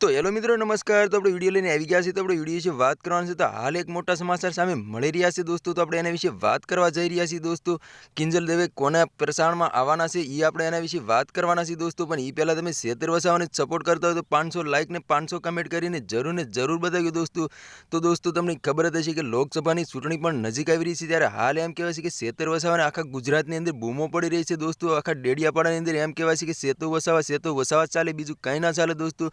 તો હેલો મિત્રો, નમસ્કાર. તો આપણે વીડિયો લઈને આવી ગયા છીએ. તો આપણે વીડિયો વિશે વાત કરવાની છે. તો હાલ એક મોટા સમાચાર સામે મળી રહ્યા છે દોસ્તો. તો આપણે એના વિશે વાત કરવા જઈ રહ્યા છીએ દોસ્તો. કિંજલ દેવે કોના પ્રસારણમાં આવવાના છે એ આપણે એના વિશે વાત કરવાના છીએ દોસ્તો. પણ એ પહેલાં તમે સેતર વસાવાને સપોર્ટ કરતા હોય તો પાંચસો લાઇક ને પાંચસો કમેન્ટ કરીને જરૂર ને જરૂર બતાવ્યો દોસ્તો. તો દોસ્તો, તમને ખબર જ હશે કે લોકસભાની ચૂંટણી પણ નજીક આવી રહી છે. ત્યારે હાલ એમ કહેવાય છે કે સેતર વસાવાને આખા ગુજરાતની અંદર બૂમો પડી રહી છે દોસ્તો. આખા ડેડિયાપાડાની અંદર એમ કહેવાય છે કે સેતુ વસાવા સેતુ વસાવા ચાલે, બીજું કંઈ ના ચાલે દોસ્તો.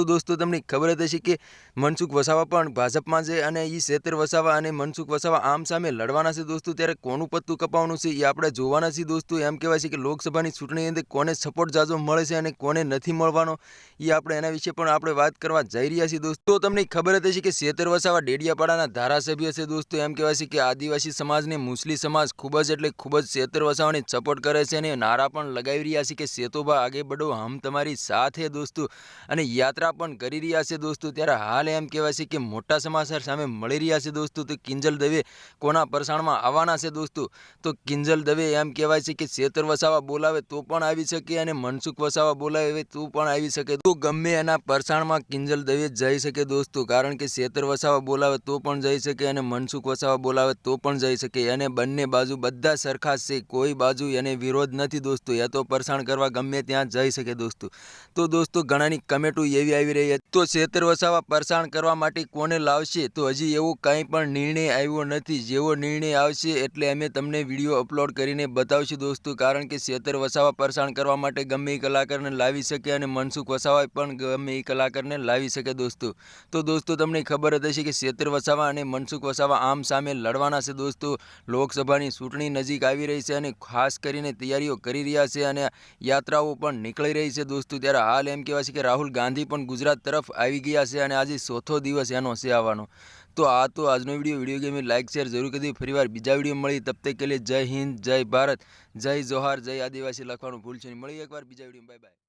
તો દોસ્તો તમને ખબર જ હશે કે મનસુખ વસાવા પણ ભાજપમાં છે અને એ શેતર વસાવા અને મનસુખ વસાવા આમ સામે લડવાના છે દોસ્તો. ત્યારે કોનું પત્તું કપાવવાનું છે એ આપણે જોવાના છીએ દોસ્તો. એમ કહેવાય છે કે લોકસભાની ચૂંટણીની અંદર કોને સપોર્ટ જાજો મળે છે અને કોને નથી મળવાનો એ આપણે એના વિશે પણ આપણે વાત કરવા જઈ રહ્યા છીએ દોસ્તો. તમને ખબર જ હશે કે શેતર વસાવા ડેડિયાપાડાના ધારાસભ્ય છે દોસ્તો. એમ કહેવાય છે કે આદિવાસી સમાજને મુસ્લિમ સમાજ ખૂબ જ એટલે ખૂબ જ શેતર વસાવાની સપોર્ટ કરે છે અને નારા પણ લગાવી રહ્યા છે કે શેતોભા આગે બડો હમ તમારી સાથે દોસ્તો. અને યાત્રા પણ કરી રહ્યા છે દોસ્તો. ત્યારે હાલ એમ કહેવાય છે કે મોટા સમાચાર સામે મળી રહ્યા છે દોસ્તો. તો કિંજલ દવે કોના પરસાણમાં આવવાના છે દોસ્તો? તો કિંજલ દવે એમ કહેવાય છે કે સેતર વસાવા બોલાવે તો પણ આવી શકે અને મનસુખ વસાવા બોલાવે તો પણ આવી શકે. તો ગમે એના પરસાણમાં કિંજલ દવે જઈ શકે દોસ્તો. કારણ કે શેતર વસાવા બોલાવે તો પણ જઈ શકે અને મનસુખ વસાવા બોલાવે તો પણ જઈ શકે. અને બંને બાજુ બધા સરખા છે. કોઈ બાજુ એને વિરોધ નથી દોસ્તો. એ તો પરસાણ કરવા ગમે ત્યાં જઈ શકે દોસ્તો. તો દોસ્તો ઘણાની કમેટું એવી આવી રહ્યા તો છેતર વસાવા પરસાણ કરવા માટે કોને લાવશે? તો હજી એવો કાંઈ પણ નિર્ણય આવ્યો નથી. જેવો નિર્ણય આવશે એટલે અમે તમને વીડિયો અપલોડ કરીને બતાવશું દોસ્તો. કારણ કે છેતર વસાવા પરસાણ કરવા માટે ગમે એ કલાકારને લાવી શકે અને મનસુખ વસાવા પણ ગમે એ કલાકારને લાવી શકે દોસ્તો. તો દોસ્તો, તમને ખબર જ હશે કે છેતર વસાવા અને મનસુખ વસાવા આમ સામે લડવાના છે દોસ્તો. લોકસભાની ચૂંટણી નજીક આવી રહી છે અને ખાસ કરીને તૈયારીઓ કરી રહ્યા છે અને યાત્રાઓ પણ નીકળી રહી છે દોસ્તો. ત્યારે હાલ એમ કહેવાય છે કે રાહુલ ગાંધી પણ ગુજરાત તરફ આવી ગયા છે અને આજે ચોથો દિવસ એનો છે આવવાનો. તો આ તો આજનો video video game like share જરૂર કરી ફરીવાર બીજા વીડિયો મળી. તબ તક કે જય હિન્દ, જય ભારત, જય જોહાર, જય આદિવાસી લખવાનું ભૂલશે નહીં. મળી એકવાર બીજા વીડિયો બાય બાય